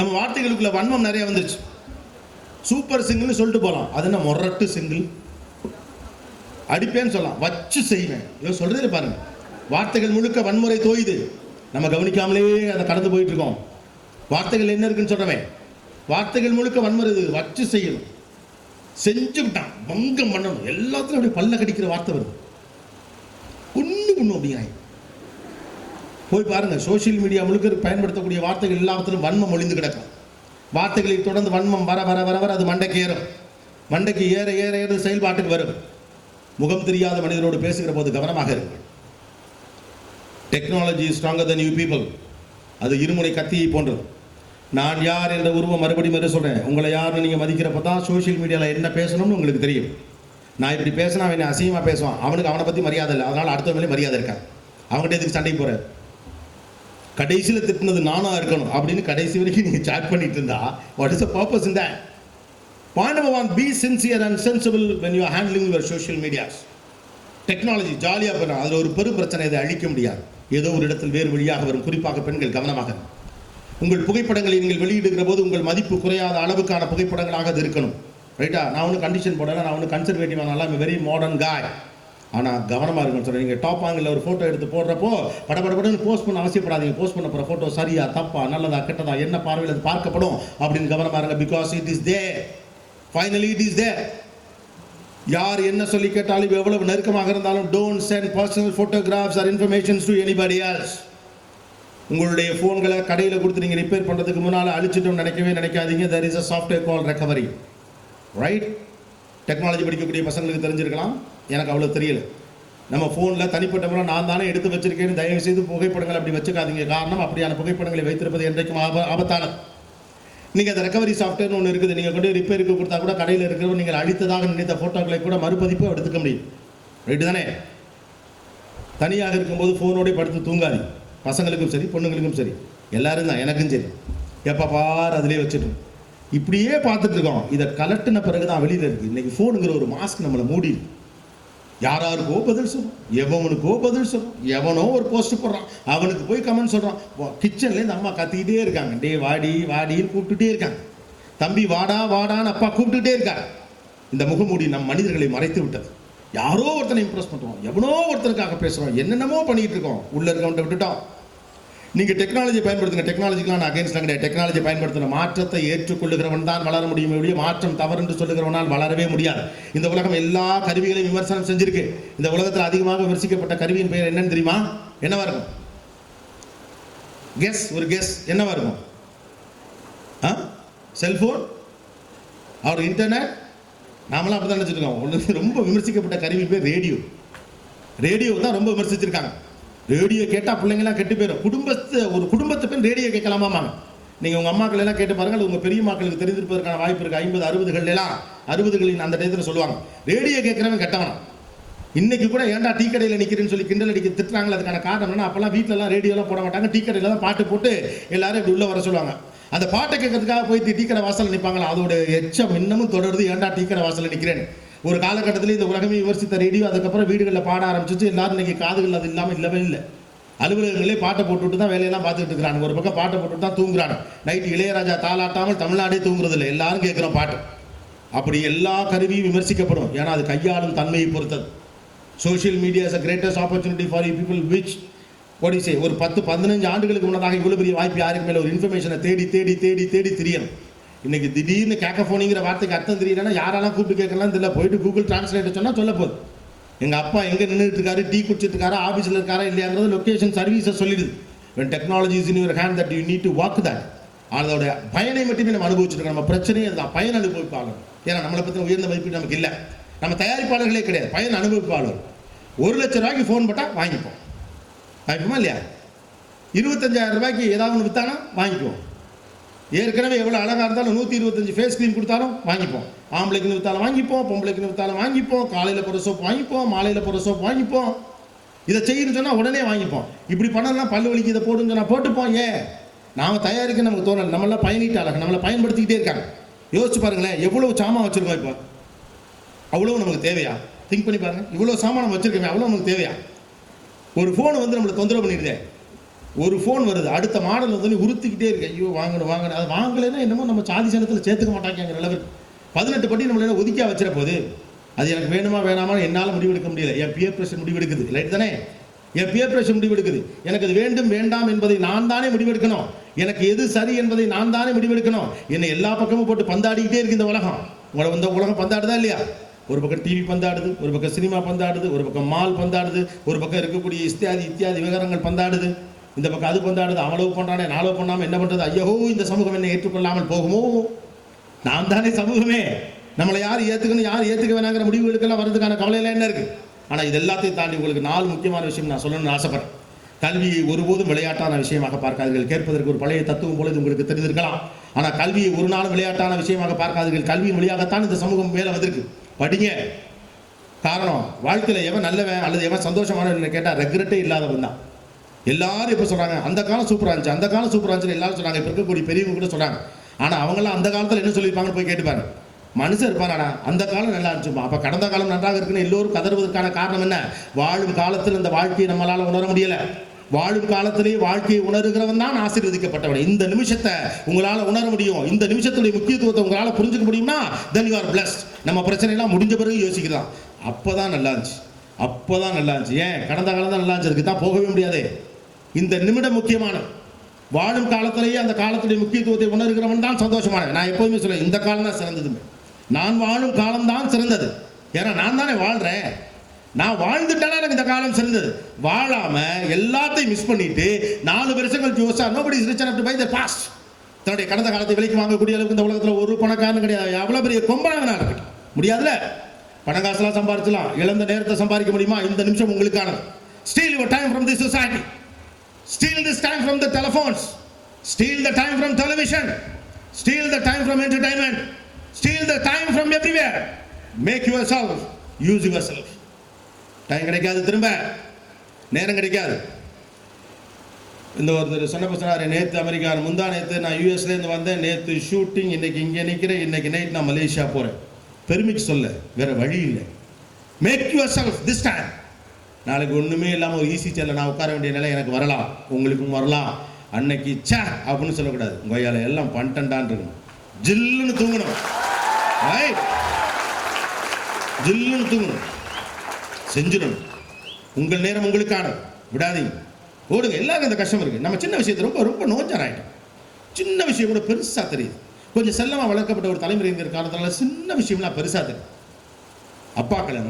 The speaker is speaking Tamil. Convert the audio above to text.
நம்ம வார்த்தைகளுக்குள்ள வன்மம் நிறைய வந்துருச்சு. சூப்பர் சிங்கிள்னு சொல்லிட்டு போகலாம் அது என்ன மொரட்டு சிங்கிள் அடிப்பேன்னு சொல்லலாம். வச்சு செய்வேன். இவன் சொல்றதே பாருங்க. வார்த்தைகள் முழுக்க வன்முறை தோயுது. நம்ம கவனிக்காமலே அதை கடந்து போயிட்டு இருக்கோம் வார்த்தைகள் என்ன இருக்குன்னு சொல்றவன். வார்த்தைகள் முழுக்க வன்முறை இது. வச்சு செய்யணும். செஞ்சு விட்டான். பங்கம் பண்ணணும். எல்லாத்துலையும் அப்படியே பல்ல கடிக்கிற வார்த்தை வருது. ஒன்று ஒன்று அப்படிங்கிறாங்க போய் பாருங்கள் சோஷியல் மீடியா முழுக்க பயன்படுத்தக்கூடிய வார்த்தைகள் எல்லாத்திலும் வன்மம் ஒளிந்து கிடக்கும். வார்த்தைகளை தொடர்ந்து வன்மம் வர வர வர வர அது மண்டைக்கு ஏறும். மண்டைக்கு ஏற ஏற ஏற செயல்பாட்டுக்கு வரும். முகம் தெரியாத மனிதரோடு பேசுகிற போது கவனமாக இருங்கள். Technology stronger than you people அது இருமுனை கத்தியை போன்றது. நான் யார் என்ற உருவம் மறுபடியும் மறு சொல்கிறேன் உங்களை யாருன்னு நீங்கள் மதிக்கிறப்ப தான் சோஷியல் மீடியாவில் என்ன பேசணும்னு உங்களுக்கு தெரியும். நான் இப்படி பேசினா அவன் அசிங்கமாக பேசுவான். அவனுக்கு அவனை பற்றி மரியாதை இல்லை. அதனால் அடுத்த மரியாதை இருக்கான் அவங்ககிட்ட எதுக்கு சண்டைக்கு போகிறேன் கடைசியில் திட்டினது நானாக இருக்கணும் அப்படின்னு கடைசி வரைக்கும் நீங்கள் சாட் பண்ணிட்டு இருந்தா வாட் இஸ் அ பர்பஸ் இந்த point number one be sincere and sensible when you handling your social medias technology ஜாலியாக போயிடும் அதில் ஒரு பெரும் பிரச்சனை இதை அழிக்க முடியாது. ஏதோ ஒரு இடத்தில் வேறு வழியாக வரும். குறிப்பாக பெண்கள் கவனமாக. உங்கள் புகைப்படங்களை நீங்கள் வெளியிடுகிற போது உங்கள் மதிப்பு குறையாத அளவுக்கான புகைப்படங்களாக அது இருக்கணும். ரைட்டா நான் ஒன்று கண்டிஷன் போடல நான் ஒன்றும் கன்சர்வேட்டிவ் நல்லா வெரி மாடர்ன் காய் ஆனால் கவனமாக இருக்குன்னு சொல்கிறேன் நீங்கள் டாப் ஆங்கிளில் ஒரு ஃபோட்டோ எடுத்து போடுறப்போ படபடபடன்னு போஸ்ட் பண்ண அவசியப்படாதீங்க போஸ்ட் பண்ண போகிற ஃபோட்டோ சரியா தப்பா நல்லதா கெட்டதா என்ன பார்வையில் அது பார்க்கப்படும் அப்படின்னு கவனமாக இருங்க. Because it is the finally it is the யார் என்ன சொல்லி கேட்டாலும் எவ்வளவு நெருக்கமாக இருந்தாலும் don't send personal photographs or information to anybody else உங்களுடைய ஃபோன்களை கடையில் கொடுத்து நீங்கள் ரிப்பேர் பண்ணுறதுக்கு முன்னால் அழிச்சிட்டோம்னு நினைக்கவே நினைக்காதீங்க. There is a software call recovery right technology படிக்கக்கூடிய பசங்களுக்கு தெரிஞ்சிருக்கலாம். எனக்கு அவ்வளோ தெரியல. நம்ம ஃபோனில் தனிப்பட்ட முறை நான் தானே எடுத்து வச்சிருக்கேன்னு தயவு செய்து புகைப்படங்கள் அப்படி வச்சுக்காதீங்க. காரணம் அப்படியான புகைப்படங்களை வைத்திருப்பது என்றைக்கும் ஆப ஆபத்தானது. நீங்கள் அந்த ரெக்கவரி சாஃப்ட்வேர்னு ஒன்று இருக்குது. நீங்கள் கொண்டு ரிப்பேருக்கு கொடுத்தா கூட கடையில் இருக்கிறவங்க நீங்கள் அழித்ததாக நினைத்த ஃபோட்டோக்களை கூட மறுபதிப்பு எடுத்துக்க முடியும். ரைட்டு தானே? தனியாக இருக்கும்போது ஃபோனோடய படுத்து தூங்காது பசங்களுக்கும் சரி பொண்ணுங்களுக்கும் சரி. எல்லாரும் தான் எனக்கும் சரி. எப்போ பார் அதிலே வச்சுட்டு இப்படியே பார்த்துட்டு இருக்கோம். இதை கலட்டின பிறகு தான் வெளியில் இருக்குது இன்றைக்கி ஃபோனுங்கிற ஒரு மாஸ்க் நம்மளை மூடி யாராருக்கோ பதில் சொல்கிறோம் எவனுக்கோ பதில் சொல்கிறோம் எவனோ ஒரு போஸ்ட் போடுறான். அவனுக்கு போய் கமெண்ட் சொல்கிறான் கிச்சன்லேருந்து அம்மா கத்திக்கிட்டே இருக்காங்க. டே வாடி வாடின்னு கூப்பிட்டுட்டே இருக்காங்க. தம்பி வாடா வாடான்னு அப்பா கூப்பிட்டுட்டே இருக்காங்க இந்த முகமூடி நம் மனிதர்களை மறைத்து விட்டது. யாரோ ஒருத்தனை இம்ப்ரெஸ் பண்ணுறோம் எவனோ ஒருத்தனுக்காக பேசுகிறோம் என்னென்னமோ பண்ணிகிட்டு இருக்கோம். உள்ளே இருக்கவன்ட்ட விட்டுட்டோம். நீங்கள் டெக்னாலஜி பயன்படுத்துங்க. டெக்னாலஜிக்கெலாம் நான் அகேன்ஸ்ட் கிடையாது. டெக்னாலஜி பயன்படுத்தின மாற்றத்தை ஏற்றுக்கொள்ளுகிறவன் தான் வளர முடியும் ஒழிய மாற்றம் தவறு என்று சொல்லுகிறவனால் வளரவே முடியாது. இந்த உலகம் எல்லா கருவிகளையும் விமர்சனம் செஞ்சிருக்கு. இந்த உலகத்தில் அதிகமாக விமர்சிக்கப்பட்ட கருவியின் பெயர் என்னன்னு தெரியுமா? என்னவா இருக்கும் கெஸ் ஒரு கெஸ் என்னவா இருக்கும் ஆ? செல்ஃபோன் அவர் இன்டர்நெட் நாமளாம் அப்படி தான் நினச்சிருக்கோம் ரொம்ப விமர்சிக்கப்பட்ட கருவியின் பேர் ரேடியோ ரேடியோ தான் ரொம்ப விமர்சிச்சிருக்காங்க. ரேடியோ கேட்டால் பிள்ளைங்களாம் கெட்டு போயிடும் குடும்பத்து ஒரு குடும்பத்து பெண் ரேடியோ கேட்கலாமா நீங்கள் உங்கள் அம்மாக்கள் எல்லாம் கேட்டு பாருங்கள் உங்கள் பெரிய மக்களுக்கு தெரிஞ்சிருப்பதற்கான வாய்ப்பு இருக்குது ஐம்பது அறுபதுகள்லாம் அறுபதுகளின் அந்த டயத்தில் சொல்லுவாங்க. ரேடியோ கேட்குறவன் கெட்டவனா? இன்னைக்கு கூட ஏன்டா டீ கடையில் நிற்கிறேன்னு சொல்லி கிண்டல் அடிக்க திட்டுறாங்களே அதுக்கான காரணம் என்ன அப்போல்லாம் வீட்டிலலாம் ரேடியோலாம் போட மாட்டாங்க. டீ கடையில் தான் பாட்டு போட்டு எல்லாரும் இப்படி உள்ளே வர சொல்லுவாங்க. அந்த பாட்டை கேட்கறதுக்காக போய் டீ கடை வாசலில் நிற்பாங்களா அதோட எச்சம் இன்னமும் தொடருது. ஏன்டா டீ கடை வாசலில் நிற்கிறேன்னு ஒரு காலகட்டத்தில் இந்த உலகமே விமர்சித்த ரேடியோ அதுக்கப்புறம் வீடுகளில் பாட ஆரம்பிச்சிச்சு எல்லாரும் இன்றைக்கி காதுகள் அது இல்லாமல் இல்லவே இல்லை. அலுவலகங்களே பாட்டை போட்டுட்டு தான் வேலையெல்லாம் பார்த்துட்டு இருக்கிறாங்க ஒரு பக்கம் பாட்டை போட்டுட்டு தான் தூங்குறாங்க நைட்டு இளையராஜா தாளாட்டாமல் தமிழ்நாடே தூங்குறது இல்லை எல்லாரும் கேட்குறோம் பாட்டு. அப்படி எல்லா கருவியும் விமர்சிக்கப்படும். ஏன்னா அது கையாளும் தன்மையை பொறுத்தது. Social media is a greatest opportunity for you people which ஒடிசை ஒரு பத்து பதினஞ்சு ஆண்டுகளுக்கு முன்னதாக இவ்வளோ பெரிய வாய்ப்பு யாருக்கு மேலே? ஒரு இன்ஃபர்மேஷனை தேடி தேடி தேடி தேடி தெரியணும். இன்னைக்கு திடீர்னு கேக்கஃபோனிங்கிற வார்த்தைக்கு அர்த்தம் தெரியலன்னா யாரெல்லாம் கூப்பிட்டு கேட்கலாம் தெரியல. போயிட்டு கூகுள் டிரான்ஸ்லேட்டர் சொன்னால் சொல்ல போகுது. எங்கள் அப்பா எங்கே நின்றுட்டு இருக்காரு? டீ குடிச்சிட்டு இருக்காரா? ஆஃபீஸில் இருக்காரா? இல்லையாங்கிறது லொக்கேஷன் சர்வீஸை சொல்லிடுது. When technology is in your hand that you need to walk that அதோட பயனை மட்டுமே நம்ம அனுபவிச்சிருக்கோம். நம்ம பிரச்சனையே அதுதான். பயன் அனுபவிப்பாளர். ஏன்னா நம்மளை பற்றி உயர்ந்த மதிப்பீடு நமக்கு இல்லை. நம்ம தயாரிப்பாளர்களே கிடையாது. பயன் அனுபவிப்பாளர். ஒரு லட்ச ரூபாய்க்கு ஃபோன் போட்டால் வாங்கிப்போம். வாங்கிப்போமா இல்லையா? இருபத்தஞ்சாயிரம் ரூபாய்க்கு ஏதாவது ஒன்று விற்றானா வாங்கிக்குவோம். ஏற்கனவே எவ்வளோ அழகாக இருந்தாலும் நூற்றி இருபத்தஞ்சு ஃபேஸ் க்ரீம் கொடுத்தாலும் வாங்கிப்போம். ஆம்பளைக்கு நிறுத்தாலும் வாங்கிப்போம் பொம்பளைக்கு நிறுத்தாலும் வாங்கிப்போம் காலையில் போகிற சோப் வாங்கிப்போம் மாலையில் போகிற சோப் வாங்கிப்போம். இதை செய்யணும்னு சொன்னால் உடனே வாங்கிப்போம். இப்படி பண்ணலாம் பல்லு வலிக்கு இதை போடுன்னு சொன்னால் போட்டுப்போம் ஏன்? நாம் தயாரிக்க நமக்கு தோணல. நம்மளாம் பயணிட்டாளங்க நம்மளை பயன்படுத்திக்கிட்டே இருக்காங்க. யோசிச்சு பாருங்களேன் எவ்வளோ சாமான் வச்சுருக்கோம் இப்போ? அவ்வளோ நமக்கு தேவையா? திங்க் பண்ணி பாருங்க. இவ்வளோ சாமான் நம்ம வச்சுருக்கோமே அவ்வளோ நமக்கு தேவையா? ஒரு ஃபோன் வந்து நம்மளை தொந்தரவு பண்ணிடுதே. ஒரு ஃபோன் வருது. அடுத்த மாடல் வந்து உறுத்திக்கிட்டே இருக்கு. ஐயோ வாங்கணும் வாங்கணும். அது வாங்கலைன்னா என்னமோ நம்ம சாதி சனத்தில் சேர்த்துக்க மாட்டாங்க அளவுக்கு. பதினெட்டு படி நம்மள என்ன ஒதுக்கியா வச்சிட போது அது எனக்கு வேணுமா வேணாமா என்னால் முடிவெடுக்க முடியல. என் பியர் பிரஷர் முடிவெடுக்குது. ரைட் தானே? என் பியர் பிரஷர் முடிவெடுக்குது. எனக்கு அது வேண்டும் வேண்டாம் என்பதை நான் தானே முடிவெடுக்கணும். எனக்கு எது சரி என்பதை நான் தானே முடிவெடுக்கணும். என்னை எல்லா பக்கமும் போட்டு பந்தாடிக்கிட்டே இருக்கு இந்த உலகம். உங்களை இந்த உலகம் பந்தாடுதா இல்லையா? ஒரு பக்கம் டிவி பந்தாடுது ஒரு பக்கம் சினிமா பந்தாடுது ஒரு பக்கம் மால் பந்தாடுது ஒரு பக்கம் இருக்கக்கூடிய இத்தியாதி இத்தியாதி விவகாரங்கள் பந்தாடுது. இந்த பக்கம் அது கொண்டாடுது அவளவு கொண்டாடே நாளவு கொண்டாமல் என்ன பண்ணுறது ஐயோ இந்த சமூகம் என்னை ஏற்றுக்கொள்ளாமல் போகுமோ? நாம் தானே சமூகமே. நம்மளை யார் ஏற்றுக்கணும் யார் ஏற்றுக்க வேணாங்கிற முடிவுகளுக்கெல்லாம் வரதுக்கான கவலையெல்லாம் என்ன இருக்குது ஆனால் இது எல்லாத்தையும் தாண்டி உங்களுக்கு நாலு முக்கியமான விஷயம் நான் சொல்லணும்னு ஆசைப்படுறேன். கல்வியை ஒருபோதும் விளையாட்டான விஷயமாக பார்க்காதீர்கள். கேட்பதற்கு ஒரு பழைய தத்துவம் பொழுது உங்களுக்கு தெரிந்திருக்கலாம். ஆனால் கல்வியை ஒரு நாளும் விளையாட்டான விஷயமாக பார்க்காதீர்கள். கல்வியின் வழியாகத்தான் இந்த சமூகம் மேலே வந்திருக்கு. படிங்க. காரணம் வாழ்க்கையில் எவன் நல்லவன் அல்லது எவன் சந்தோஷமானவன் கேட்டால் ரெக்ரெட்டே இல்லாதவன் தான். எல்லாரும் இப்போ சொல்கிறாங்க அந்த காலம் சூப்பராக இருந்துச்சு அந்த காலம் சூப்பராக இருந்துச்சு எல்லாரும் சொன்னாங்க. இப்போ இருக்கக்கூடிய பெரியவங்க கூட சொல்கிறாங்க ஆனால் அவங்களாம் அந்த காலத்தில் என்ன சொல்லியிருப்பாங்கன்னு போய் கேட்டுப்பாரு மனுஷன் இருப்பானா அந்த காலம் நல்லா இருந்துச்சுப்பா அப்போ கடந்த காலம் நன்றாக இருக்குன்னு எல்லோரும் கதறுவதற்கான காரணம் என்ன? வாழும் காலத்தில் இந்த வாழ்க்கையை நம்மளால் உணர முடியலை. வாழும் காலத்திலேயே வாழ்க்கையை உணர்கிறவன் தான் ஆசீர்வதிக்கப்பட்டவன். இந்த நிமிஷத்தை உங்களால் உணர முடியும். இந்த நிமிஷத்துடைய முக்கியத்துவத்தை உங்களால் புரிஞ்சுக்க முடியும்னா தென் யூ ஆர் பிளஸ்ட் நம்ம பிரச்சனைலாம் முடிஞ்ச பிறகு யோசிக்கலாம் அப்போ தான் நல்லா இருந்துச்சு. அப்போ தான் நல்லா இருந்துச்சு. ஏன்? கடந்த காலம் தான் நல்லா இருந்துச்சு. அதுக்கு தான் போகவே முடியாதே. இந்த நிமிடம் முக்கியமானது. வாழும் காலத்திலேயே அந்த காலத்துடைய முக்கியத்துவத்தை உணர்கிறவன் தான் சந்தோஷமானவன். நான் எப்போதுமே சொல்லுவேன் இந்த காலம் தான் சிறந்ததுமே நான் வாழும் காலம் தான் சிறந்தது. ஏன்னா நான் தானே வாழ்கிறேன் நான் வாழ்ந்துட்டேனா எனக்கு இந்த காலம் சிறந்தது. வாழாம எல்லாத்தையும் மிஸ் பண்ணிட்டு நாலு வருஷம் கழிச்சு யோசா nobody reach by the past தன்னுடைய கடந்த காலத்தை விலைக்கு வாங்கக்கூடிய அளவுக்கு இந்த உலகத்தில் ஒரு பணக்காரன் கிடையாது. எவ்வளோ பெரிய கொம்பனாக இருக்கட்டும் முடியாதுல்ல? பணம் காசுலாம் சம்பாதிச்சலாம் இழந்த நேரத்தை சம்பாதிக்க முடியுமா? இந்த நிமிஷம் உங்களுக்கானது. Steal your time from the society Steal this time from the telephones. Steal the time from television. Steal the time from entertainment. Steal the time from everywhere. Make yourself. Use yourself. Time கிடைக்காது திரும்ப நேரம் கிடைக்காது இந்த ஒருத்தர் சொன்ன சொன்னார் நேற்று அமெரிக்கா முந்தா நேற்று நான் யூஎஸ்லேருந்து வந்தேன் நேற்று ஷூட்டிங் இன்னைக்கு இங்கே நிற்கிறேன் இன்னைக்கு நைட் நான் மலேசியா போகிறேன் பெருமைக்கு சொல்ல வேற வழி இல்லை make your self this time நாளைக்கு ஒன்றுமே இல்லாமல் ஒரு ஈஸி சேரில் நான் உட்கார வேண்டிய நிலை எனக்கு வரலாம். உங்களுக்கும் வரலாம். அன்னைக்கு சே அப்படின்னு சொல்லக்கூடாது. கொய்யால எல்லாம் பண்டன்டான் இருக்கணும். ஜில்லுன்னு தூங்கணும். ஜில்லுன்னு தூங்கணும். செஞ்சிடணும். உங்கள் நேரம் உங்களுக்கான விடாதீங்க. ஓடுங்க. எல்லாருக்கும் இந்த கஷ்டம் இருக்குது நம்ம சின்ன விஷயத்தை ரொம்ப ரொம்ப நோஞ்சர் ஆகிட்டோம் சின்ன விஷயம் கூட பெருசாக தெரியுது. கொஞ்சம் செல்லமாக வளர்க்கப்பட்ட ஒரு தலைமுறைங்கிற காலத்தில் சின்ன விஷயம்லாம் பெருசாக தெரியும் அப்பாக்களை